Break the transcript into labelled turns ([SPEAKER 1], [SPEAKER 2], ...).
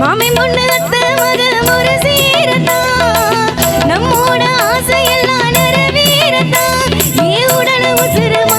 [SPEAKER 1] மாமி முன்னு அத்த மக முரசி நம்மோட ஆசையெல்லாம் நிறைவேறதா ஏ உடன உசுரமா